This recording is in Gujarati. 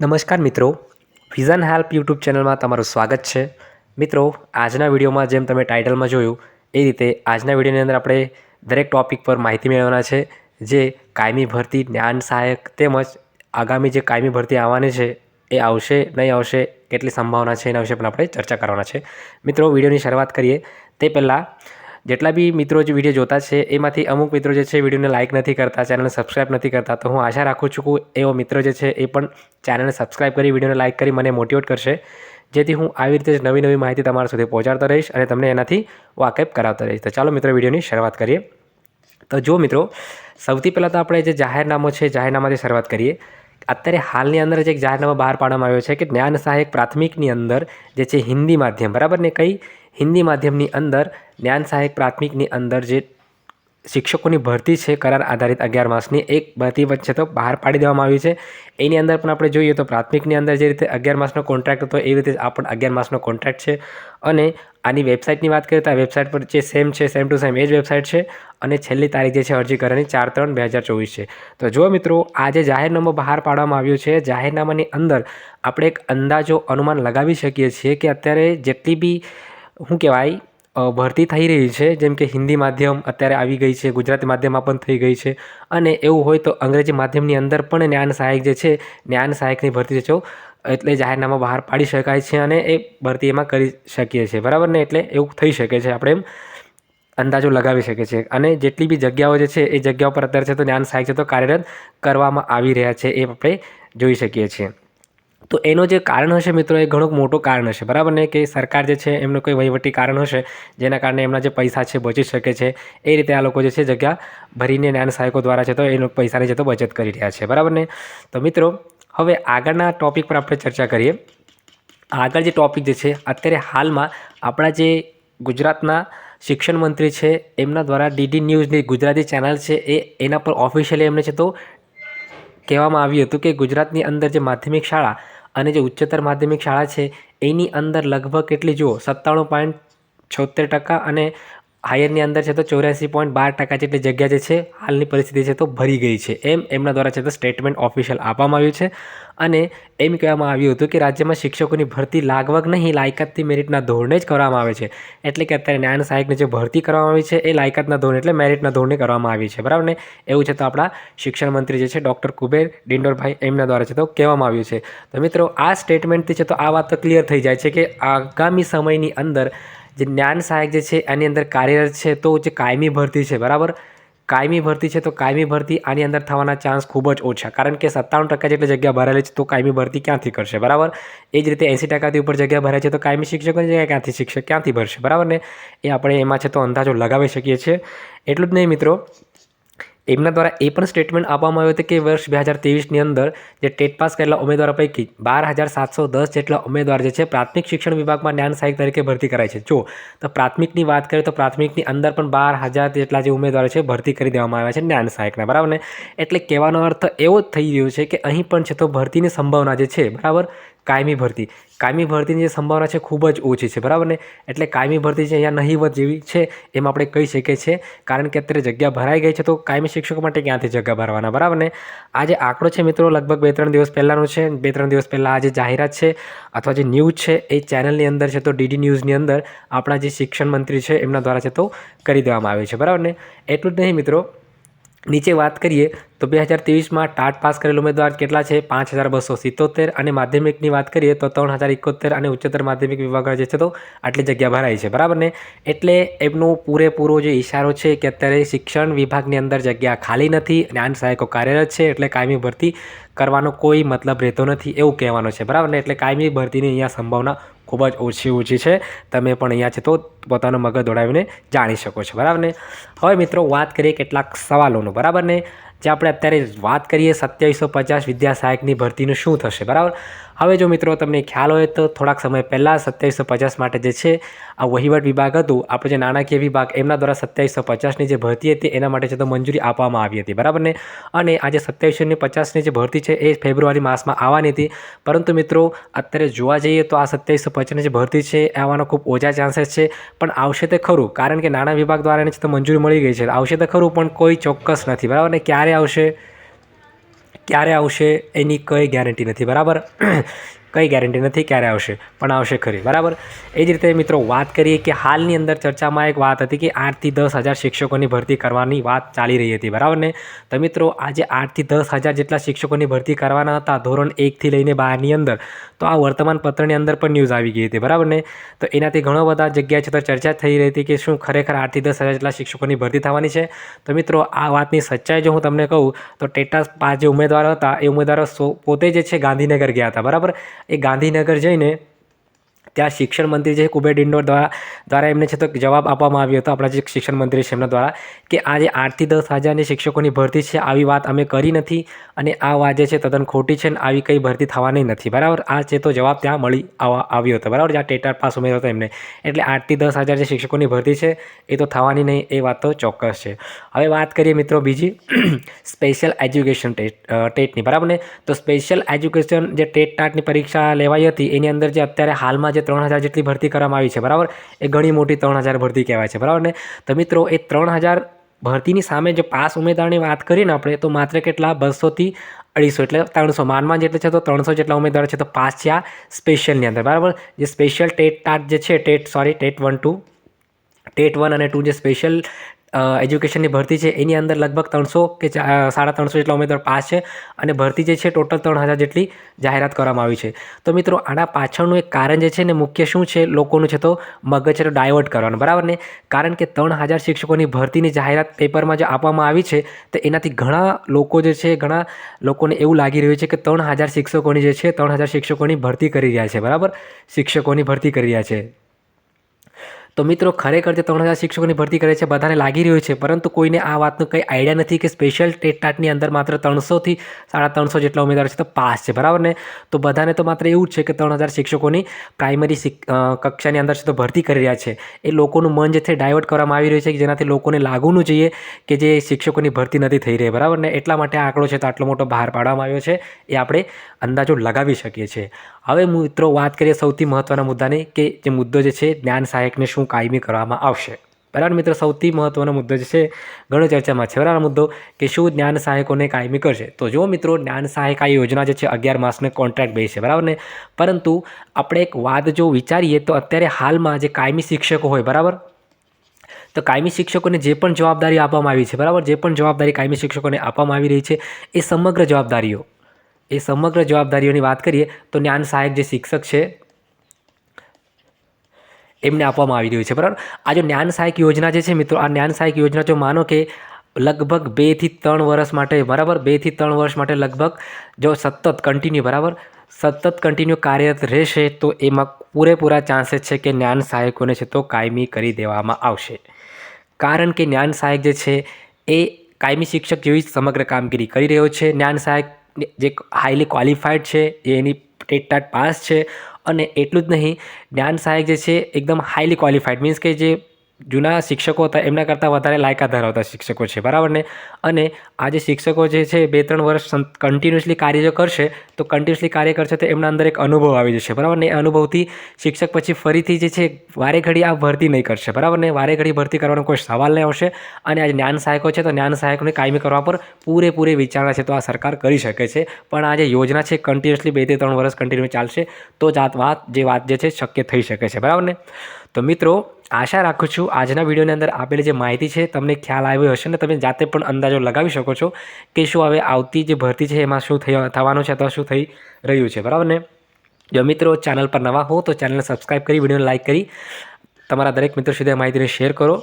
નમસ્કાર મિત્રો. વિઝન હેલ્પ યુટ્યુબ ચેનલમાં તમારું સ્વાગત છે. મિત્રો, આજના વિડીયોમાં જેમ તમે ટાઇટલમાં જોયું, એ રીતે આજના વિડીયોની અંદર આપણે દરેક ટૉપિક પર માહિતી મેળવવાના છે, જે કાયમી ભરતી, જ્ઞાન સહાયક તેમજ આગામી જે કાયમી ભરતી આવવાની છે, એ આવશે, નહીં આવશે, કેટલી સંભાવના છે એના વિશે પણ આપણે ચર્ચા કરવાના છે. મિત્રો, વિડીયોની શરૂઆત કરીએ. તે પહેલાં જેટલા બી મિત્રો જે વીડિયો જોતા છે, એમાંથી અમુક મિત્રો જે છે વિડીયોને લાઇક નથી કરતા ચેનલને સબસ્ક્રાઇબ નથી કરતા. તો હું આશા રાખું છું કે એવો મિત્ર જે છે, એ પણ ચેનલને સબસ્ક્રાઇબ કરી વિડીયોને લાઇક કરી, મને મોટિવેટ કરશે. જેથી હું આવી રીતે જ નવી નવી માહિતી તમારા સુધી પહોંચાડતો રહીશ અને તમને એનાથી વાકેફ કરાવતો રહીશ. તો ચાલો મિત્રો વિડીયોની શરૂઆત કરીએ. તો જો મિત્રો, સૌથી પહેલાં તો આપણે જે જાહેરનામો છે, જાહેરનામાથી શરૂઆત કરીએ. અત્યારે હાલની અંદર જ એક જાહેરનામો બહાર પાડવામાં આવ્યો છે કે જ્ઞાન સહાયક પ્રાથમિકની અંદર જે છે, હિન્દી માધ્યમ, બરાબર ને? કઈ હિન્દી માધ્યમની અંદર જ્ઞાન સહાયક પ્રાથમિકની અંદર જે શિક્ષકોની ભરતી છે કરાર આધારિત અગિયાર માસની, એક ભરતી વચ્ચે તો બહાર પાડી દેવામાં આવી છે. એની અંદર પણ આપણે જોઈએ તો પ્રાથમિકની અંદર જે રીતે અગિયાર માસનો કોન્ટ્રાક્ટ હતો, એ રીતે આ પણ અગિયાર માસનો કોન્ટ્રાક્ટ છે. અને આની વેબસાઇટની વાત કરીએ તો આ વેબસાઇટ પર જે સેમ છે સેમ ટુ સેમ એ જ વેબસાઇટ છે. અને છેલ્લી તારીખ જે છે, અરજી કરવાની ચાર ત્રણ બે હજાર ચોવીસ છે. તો જો મિત્રો, આ જે જાહેરનામું બહાર પાડવામાં આવ્યું છે, જાહેરનામાની અંદર આપણે એક અંદાજો, અનુમાન લગાવી શકીએ છીએ કે અત્યારે જેટલી બી શું કહેવાય ભરતી થઈ રહી છે. જેમ કે હિન્દી માધ્યમ અત્યારે આવી ગઈ છે, ગુજરાતી માધ્યમમાં પણ થઈ ગઈ છે. અને એવું હોય તો અંગ્રેજી માધ્યમની અંદર પણ જ્ઞાન સહાયક જે છે, જ્ઞાન સહાયકની ભરતી છે એટલે જાહેરનામા બહાર પાડી શકાય છે અને એ ભરતી એમાં કરી શકીએ છીએ. બરાબર ને? એટલે એવું થઈ શકે છે આપણે એમ અંદાજો લગાવી શકે છે અને જેટલી બી જગ્યાઓ જે છે, એ જગ્યાઓ પર અત્યારે છે તો જ્ઞાન સહાયક છે તો કાર્યરત કરવામાં આવી રહ્યા છે એ આપણે જોઈ શકીએ છીએ. તો એનો જે કારણ હશે મિત્રો, એ ઘણું મોટું કારણ હશે, બરાબર ને? કે સરકાર જે છે, એમનું કોઈ વહીવટી કારણ હશે, જેના કારણે એમના જે પૈસા છે, બચી શકે છે, એ રીતે આ લોકો જે છે, જગ્યા ભરીને જ્ઞાન સહાયકો દ્વારા છે, તો એ પૈસાની છે તો બચત કરી રહ્યા છે, બરાબર ને? તો મિત્રો, હવે આગળના ટોપિક પર આપણે ચર્ચા કરીએ. આગળ જે ટૉપિક જે છે, અત્યારે હાલમાં આપણા જે ગુજરાતના શિક્ષણ મંત્રી છે, એમના દ્વારા ડીડી ન્યૂઝની ગુજરાતી ચેનલ છે, એ એના પર ઓફિશિયલી એમને છે તો કહેવામાં આવ્યું હતું કે ગુજરાતની અંદર જે માધ્યમિક શાળા અને જે ઉચ્ચતર માધ્યમિક શાળા છે, એની અંદર લગભગ કેટલી જુઓ, સત્તાણું પોઈન્ટ છોતેર ટકા અને હાયરની અંદર છે તો ચોર્યાસી પોઈન્ટ બાર ટકા જેટલી જગ્યા જે છે, હાલની પરિસ્થિતિ છે તો ભરી ગઈ છે. એમ એમના દ્વારા છે તો સ્ટેટમેન્ટ ઓફિશિયલ આપવામાં આવ્યું છે અને એમ કહેવામાં આવ્યું હતું કે રાજ્યમાં શિક્ષકોની ભરતી લાગવગ નહીં, લાયકાતથી મેરિટના ધોરણે જ કરવામાં આવે છે. એટલે કે અત્યારે જ્ઞાન સહાયકની જે ભરતી કરવામાં આવી છે એ લાયકાતના ધોરણે એટલે મેરિટના ધોરણે કરવામાં આવી છે. બરાબર ને? એવું છે તો આપણા શિક્ષણ મંત્રી જે છે ડૉક્ટર કુબેર ડિંડોરભાઈ એમના દ્વારા છે તો કહેવામાં આવ્યું છે. તો મિત્રો, આ સ્ટેટમેન્ટથી છે તો આ વાત તો ક્લિયર થઈ જાય છે કે આગામી સમયની અંદર જે જ્ઞાન સહાયક જે છે, એની અંદર કાર્યરત છે, તો જે કાયમી ભરતી છે, બરાબર? કાયમી ભરતી છે, તો કાયમી ભરતી આની અંદર થવાના ચાન્સ ખૂબ જ ઓછા. કારણ કે સત્તાણું ટકા જેટલી જગ્યા ભરેલી છે, તો કાયમી ભરતી ક્યાંથી કરશે, બરાબર? એ જ રીતે એંસી ટકાથી ઉપર જગ્યા ભરાય છે, તો કાયમી શિક્ષકોની જગ્યા ક્યાંથી શિક્ષક ક્યાંથી ભરશે, બરાબર ને? એ આપણે એમાં છે, તો અંદાજો લગાવી શકીએ છીએ. એટલું જ નહીં મિત્રો એમના દ્વારા એ પણ સ્ટેટમેન્ટ આપવામાં આવ્યું હતું કે વર્ષ બે હજાર ત્રેવીસની અંદર જે ટેટ પાસ કરેલા ઉમેદવારો પૈકી બાર હજાર સાતસો દસ જેટલા ઉમેદવાર જે છે, પ્રાથમિક શિક્ષણ વિભાગમાં જ્ઞાન સહાયક તરીકે ભરતી કરાય છે. જો તો પ્રાથમિકની વાત કરીએ તો પ્રાથમિકની અંદર પણ બાર હજાર જેટલા જે ઉમેદવારો છે, ભરતી કરી દેવામાં આવ્યા છે જ્ઞાન સહાયકના, બરાબર ને? એટલે કહેવાનો અર્થ એવો જ થઈ રહ્યો છે કે અહીં પણ છે તો ભરતીની સંભાવના જે છે, બરાબર? કાયમી ભરતી. કાયમી ભરતીની જે સંભાવના છે ખૂબ જ ઓછી છે, બરાબર ને? એટલે કાયમી ભરતી જે અહીંયા નહીવત જેવી છે એમ આપણે કહી શકીએ છીએ. કારણ કે અત્યારે જગ્યા ભરાઈ ગઈ છે તો કાયમી શિક્ષકો માટે ક્યાંથી જગ્યા ભરવાના, બરાબર ને? આ જે આંકડો છે મિત્રો લગભગ બે ત્રણ દિવસ પહેલાંનો છે. બે ત્રણ દિવસ પહેલાં આ જે જાહેરાત છે અથવા જે ન્યૂઝ છે એ ચેનલની અંદર છે તો ડીડી ન્યૂઝની અંદર આપણા જે શિક્ષણ મંત્રી છે એમના દ્વારા છે તો કરી દેવામાં આવે છે, બરાબર ને? એટલું જ નહીં મિત્રો. નીચે વાત કરીએ તો બે હજાર ત્રેવીસમાં ટાટ પાસ કરેલ ઉમેદવાર કેટલા છે? પાંચ હજાર બસો સિત્તોતેર અને માધ્યમિકની વાત કરીએ તો ત્રણ હજાર એકોતેર અને ઉચ્ચતર માધ્યમિક વિભાગમાં જે છે તો આટલી જગ્યા ભરાઈ છે. બરાબર ને? એટલે એમનો પૂરેપૂરો જે ઇશારો છે કે અત્યારે શિક્ષણ વિભાગની અંદર જગ્યા ખાલી નથી અને આન સહાયકો કાર્યરત છે એટલે કાયમી ભરતી કરવાનો કોઈ મતલબ રહેતો નથી એવું કહેવાનું છે. બરાબર ને? એટલે કાયમી ભરતીની અહીંયા સંભાવના ખૂબ જ ઓછી ઓછી છે. તમે પણ અહીંયા છે તો પોતાનો મગજ દોડાવીને જાણી શકો છો. બરાબર ને? હવે મિત્રો વાત કરીએ કેટલાક સવાલોનો. બરાબર ને? જે આપણે અત્યારે વાત કરીએ સત્યાવીસો પચાસ વિદ્યા સહાયકની ભરતીનું શું થશે? બરાબર? હવે જો મિત્રો તમને ખ્યાલ હોય તો થોડાક સમય પહેલાં સત્યાવીસો પચાસ માટે જે છે, આ વહીવટ વિભાગ હતું, આપણું જે નાણાકીય વિભાગ એમના દ્વારા સત્યાવીસો પચાસની જે ભરતી હતી, એના માટે છે તો મંજૂરી આપવામાં આવી હતી, બરાબર ને? અને આજે સત્યાવીસો પચાસની જે ભરતી છે એ ફેબ્રુઆરી માસમાં આવવાની હતી. પરંતુ મિત્રો, અત્યારે જોવા જઈએ તો આ સત્યાવીસો પચાસની જે ભરતી છે આવવાનો ખૂબ ઓછા ચાન્સીસ છે, પણ આવશે તે ખરું, કારણ કે નાણાં વિભાગ દ્વારા એને તો મંજૂરી મળી ગઈ છે. આવશે તો ખરું, પણ કોઈ ચોક્કસ નથી, બરાબર ને? ક્યારે આવશે? ક્યારે આવશે એની કંઈ ગેરંટી નથી બરાબર? કંઈ ગેરંટી નથી ક્યારે આવશે, પણ આવશે ખરી, બરાબર? એ જ રીતે મિત્રો વાત કરીએ કે હાલની અંદર ચર્ચામાં એક વાત હતી કે આઠથી દસ હજાર શિક્ષકોની ભરતી કરવાની વાત ચાલી રહી હતી, બરાબર ને? તો મિત્રો આજે આઠથી દસ હજાર જેટલા શિક્ષકોની ભરતી કરવાના હતા, ધોરણ એકથી લઈને બારની અંદર, તો આ વર્તમાન પત્રની અંદર પણ ન્યૂઝ આવી ગઈ હતી, બરાબર ને? તો એનાથી ઘણો બધા જગ્યાએ છે તો ચર્ચા થઈ રહી હતી કે શું ખરેખર આઠથી દસ હજાર જેટલા શિક્ષકોની ભરતી થવાની છે? તો મિત્રો આ વાતની સચ્ચાઈ જો હું તમને કહું, તો ટેટા પાસ જે ઉમેદવારો હતા, એ ઉમેદવારો પોતે જે છે ગાંધીનગર ગયા હતા, બરાબર? એ ગાંધીનગર જઈને ત્યાં શિક્ષણ મંત્રી જે કુબેર ડિંડોર દ્વારા દ્વારા એમને છે તો જવાબ આપવામાં આવ્યો હતો આપણા જે શિક્ષણ મંત્રી છે એમના દ્વારા કે આજે આઠથી દસ હજારની શિક્ષકોની ભરતી છે, આવી વાત અમે કરી નથી અને આ વાત જે છે તદ્દન ખોટી છે અને આવી કંઈ ભરતી થવાની નથી. બરાબર? આ છે તો જવાબ ત્યાં મળી આવ્યો હતો. બરાબર? જ્યાં ટેટાર પાસ ઉમેર્યો હતો એમને. એટલે આઠથી દસ હજાર જે શિક્ષકોની ભરતી છે એ તો થવાની નહીં, એ વાત તો ચોક્કસ છે. હવે વાત કરીએ મિત્રો બીજી સ્પેશિયલ એજ્યુકેશન ટેટ ટેટની. બરાબર ને? તો સ્પેશિયલ એજ્યુકેશન જે ટેટ ટાટની પરીક્ષા લેવાઈ હતી, એની અંદર જે અત્યારે હાલમાં જે ત્રણ હજાર જેટલી ભરતી કરવામાં આવી છે, બરાબર? એ ઘણી મોટી ત્રણ હજાર ભરતી કહેવાય છે, બરાબર? ને તો મિત્રો, એ ત્રણ હજાર ભરતીની સામે જો પાસ ઉમેદવારની વાત કરીએ ને આપણે, તો માત્ર કેટલા? બસોથી અઢીસો એટલે ત્રણસો. માનમાં જેટલે છે તો ત્રણસો જેટલા ઉમેદવારો છે, તો પાસ છે આ સ્પેશિયલની અંદર, બરાબર? જે સ્પેશિયલ ટેટ ટાટ જે છે, TET, sorry, TET one, two, TET one અને ટુ જે સ્પેશિયલ એજ્યુકેશનની ભરતી છે, એની અંદર લગભગ ત્રણસો કે સાડા ત્રણસો જેટલા ઉમેદવાર પાસ છે અને ભરતી જે છે ટોટલ ત્રણ હજાર જેટલી જાહેરાત કરવામાં આવી છે. તો મિત્રો, આના પાછળનું એક કારણ જે છે ને, મુખ્ય શું છે, લોકોનું છે તો મગજ છે તો ડાયવર્ટ કરવાનું, બરાબર ને? કારણ કે ત્રણ હજાર શિક્ષકોની ભરતીની જાહેરાત પેપરમાં જે આપવામાં આવી છે, તો એનાથી ઘણા લોકો જે છે, ઘણા લોકોને એવું લાગી રહ્યું છે કે ત્રણ હજાર શિક્ષકોની જે છે, ત્રણ હજાર શિક્ષકોની ભરતી કરી રહ્યા છે, બરાબર? શિક્ષકોની ભરતી કરી રહ્યા છે. તો મિત્રો ખરેખર જે ત્રણ હજાર શિક્ષકોની ભરતી કરે છે, બધાને લાગી રહ્યું છે, પરંતુ કોઈને આ વાતનું કંઈ આઈડિયા નથી કે સ્પેશિયલ ટેટ ટાટની અંદર માત્ર ત્રણસોથી સાડા ત્રણસો જેટલા ઉમેદવાર છે તો પાસ છે, બરાબર ને? તો બધાને તો માત્ર એવું જ છે કે ત્રણ હજાર શિક્ષકોની પ્રાઇમરી કક્ષાની અંદર છે તો ભરતી કરી રહ્યા છે. એ લોકોનું મન જે છે ડાયવર્ટ કરવામાં આવી રહ્યું છે કે જેનાથી લોકોને લાગવું જોઈએ કે જે શિક્ષકોની ભરતી નથી થઈ રહી, બરાબર ને? એટલા માટે આ આંકડો છે તો આટલો મોટો બહાર પાડવામાં આવ્યો છે. એ આપણે અંદાજો લગાવી શકીએ છીએ. હવે મિત્રો વાત કરીએ સૌથી મહત્ત્વના મુદ્દાની કે જે મુદ્દો જે છે જ્ઞાન સહાયકને શું કાયમી કરવામાં આવશે. બરાબર મિત્રો, સૌથી મહત્ત્વનો મુદ્દો જે છે ઘણો ચર્ચામાં છે. બરાબર મુદ્દો કે શું જ્ઞાન સહાયકોને કાયમી કરશે? તો જો મિત્રો જ્ઞાન સહાયક આ યોજના જે છે અગિયાર માસને કોન્ટ્રાક્ટ બે છે બરાબર ને? પરંતુ આપણે એક વાત જો વિચારીએ તો અત્યારે હાલમાં જે કાયમી શિક્ષકો હોય, બરાબર? તો કાયમી શિક્ષકોને જે પણ જવાબદારી આપવામાં આવી છે, બરાબર? જે પણ જવાબદારી કાયમી શિક્ષકોને આપવામાં આવી રહી છે એ સમગ્ર જવાબદારીઓ એ સમગ્ર જવાબદારીઓની વાત કરીએ, તો જ્ઞાન સહાયક જે શિક્ષક છે, એમને આપવામાં આવી રહ્યું છે, બરાબર? આ જો જ્ઞાન સહાયક યોજના જે છે મિત્રો, આ જ્ઞાન સહાયક યોજના જો માનો કે લગભગ બેથી ત્રણ વર્ષ માટે, બરાબર? બેથી ત્રણ વર્ષ માટે લગભગ જો સતત કન્ટિન્યુ બરાબર? સતત કન્ટિન્યુ કાર્યરત રહેશે, તો એમાં પૂરેપૂરા ચાન્સીસ છે કે જ્ઞાન સહાયકોને છે તો કાયમી કરી દેવામાં આવશે. કારણ કે જ્ઞાન સહાયક જે છે, એ કાયમી શિક્ષક જેવી સમગ્ર કામગીરી કરી રહ્યો છે. જ્ઞાન સહાયક જે હાઈલી ક્વોલિફાઈડ છે, જે એની ટેટ ટાટ પાસ છે, અને એટલું જ નહીં, જ્ઞાન સહાયક જે છે, એકદમ હાઈલી ક્વોલિફાઈડ મીન્સ કે જે જૂના શિક્ષકો હતા, એમના કરતાં વધારે લાયકાત ધરાવતા શિક્ષકો છે, બરાબર ને? અને આ જે શિક્ષકો જે છે બે ત્રણ વર્ષ કન્ટિન્યુઅસલી કાર્ય જો કરશે, તો કન્ટિન્યુઅસલી કાર્ય કરશે તો એમના અંદર એક અનુભવ આવી જશે, બરાબર ને? એ અનુભવથી શિક્ષક પછી ફરીથી જે છે, વારે ઘડી આ ભરતી નહીં કરશે, બરાબર ને? વારે ઘડી ભરતી કરવાનો કોઈ સવાલ નહીં આવશે અને આ જ્ઞાન સહાયકો છે, તો જ્ઞાન સહાયકોને કાયમી કરવા પર પૂરેપૂરી વિચારણા છે, તો આ સરકાર કરી શકે છે. પણ આ જે યોજના છે કન્ટિન્યુઅસલી બેથી ત્રણ વર્ષ કન્ટિન્યુ ચાલશે, તો જ આ વાત જે વાત જે છે, શક્ય થઈ શકે છે, બરાબર ને? તો મિત્રો, આશા રાખું છું આજના વિડીયોની અંદર આપેલી જે માહિતી છે, તમને ખ્યાલ આવ્યો હશે ને તમે જાતે પણ અંદાજો લગાવી શકો છો કે શું હવે આવતી જે ભરતી છે, એમાં શું થવાનું છે અથવા શું થઈ રહ્યું છે, બરાબર ને? જો મિત્રો ચેનલ પર નવા હો તો ચેનલને સબસ્ક્રાઈબ કરી, વિડીયોને લાઇક કરી, તમારા દરેક મિત્રો સુધી આ માહિતીને શેર કરો.